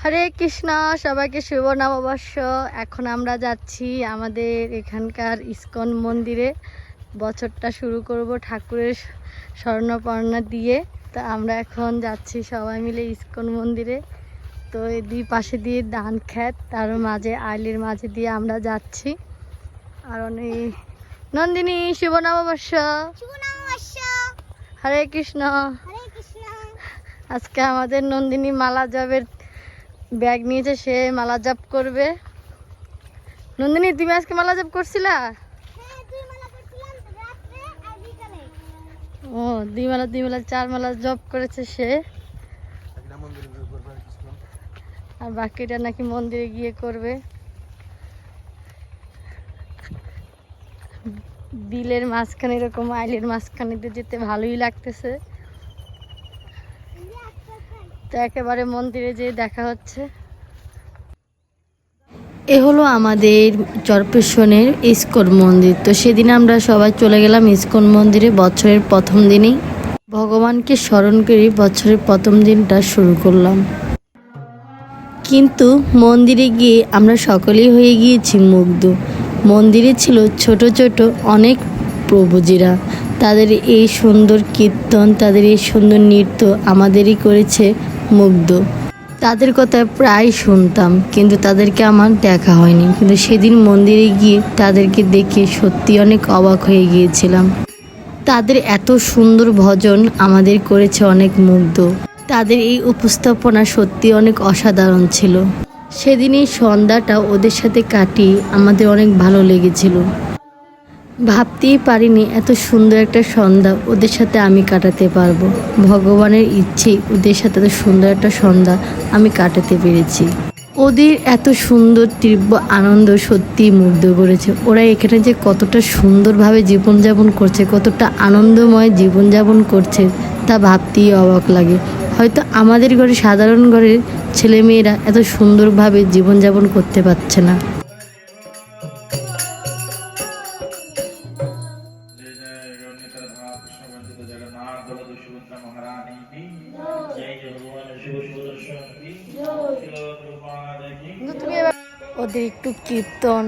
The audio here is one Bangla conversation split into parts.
হরে কৃষ্ণ সবাইকে শুভ নববর্ষ। এখন আমরা যাচ্ছি আমাদের এখানকার ইস্কন মন্দিরে। বছরটা শুরু করব ঠাকুরের স্বর্ণপর্ণা দিয়ে। তা আমরা এখন যাচ্ছি সবাই মিলে ইস্কন মন্দিরে। তো এই দুই পাশে দিয়ে ধান খ্যাত তার মাঝে আইলের মাঝে দিয়ে আমরা যাচ্ছি। আর অনেক নন্দিনী শুভ নববর্ষ। শুভ হরে কৃষ্ণ। হরে কৃষ্ণ। আজকে আমাদের নন্দিনী মালা জবের ব্যাগ নিয়েছে সে মালা জপ করবে। নন্দিনী, তুমি আজকে মালা জপ করছিলা? ও, দুই মালা দুই মালা, চার মালা জপ করেছে সে। আর বাকিটা নাকি মন্দিরে গিয়ে করবে। বিলের মাঝখানে এরকম আইলের মাঝখানে যেতে ভালোই লাগতেছে। তো একেবারে মন্দিরে যেয়ে দেখা হচ্ছে। এ হলো আমাদের চরপেশনের ইস্কন মন্দির। তো সেদিন আমরা সবাই চলে গেলাম ইস্কন মন্দিরে বছরের প্রথম দিনেই। ভগবানকে স্মরণ করে বছরের প্রথম দিনটা শুরু করলাম। কিন্তু মন্দিরে গিয়ে আমরা সকলেই হয়ে গিয়েছি মুগ্ধ। মন্দিরে ছিল ছোট ছোট অনেক প্রভুজিরা। তাদের এই সুন্দর কীর্তন, তাদের এই সুন্দর নৃত্য আমাদেরই করেছে মুগ্ধ। তাদের কথা প্রায় শুনতাম, কিন্তু তাদেরকে আমার দেখা হয়নি। কিন্তু সেদিন মন্দিরে গিয়ে তাদেরকে দেখে সত্যি অনেক অবাক হয়ে গিয়েছিলাম। তাদের এত সুন্দর ভজন আমাদের করেছে অনেক মুগ্ধ। তাদের এই উপস্থাপনা সত্যি অনেক অসাধারণ ছিল। সেদিন এই সন্ধ্যাটা ওদের সাথে কাটিয়ে আমাদের অনেক ভালো লেগেছিল। ভাবতেই পারিনি এত সুন্দর একটা সন্ধ্যা ওদের সাথে আমি কাটাতে পারব। ভগবানের ইচ্ছে ওদের সাথে এত সুন্দর একটা সন্ধ্যা আমি কাটাতে পেরেছি। ওদের এত সুন্দর তীব্র আনন্দ সত্যি মুগ্ধ করেছে। ওরা এখানে যে কতটা সুন্দরভাবে জীবনযাপন করছে, কতটা আনন্দময় জীবনযাপন করছে, তা ভাবতেই অবাক লাগে। হয়তো আমাদের ঘরে সাধারণ ঘরের ছেলেমেয়েরা এত সুন্দরভাবে জীবনযাপন করতে পারছে না। ওদের একটু কীর্তন,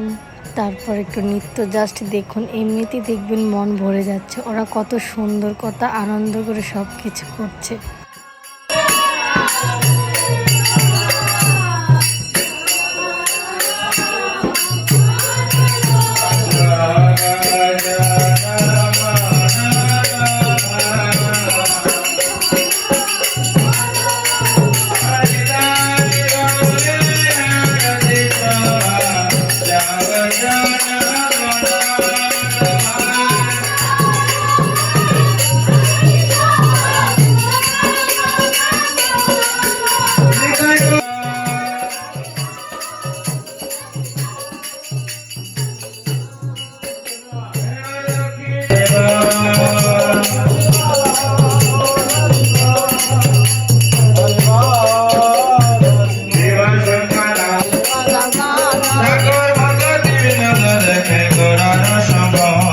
তারপর একটু নৃত্য জাস্ট দেখুন, এমনিতেই দেখবেন মন ভরে যাচ্ছে। ওরা কত সুন্দর, কত আনন্দ করে সব কিছু করছে। দেখে গোড়ার সম্ভব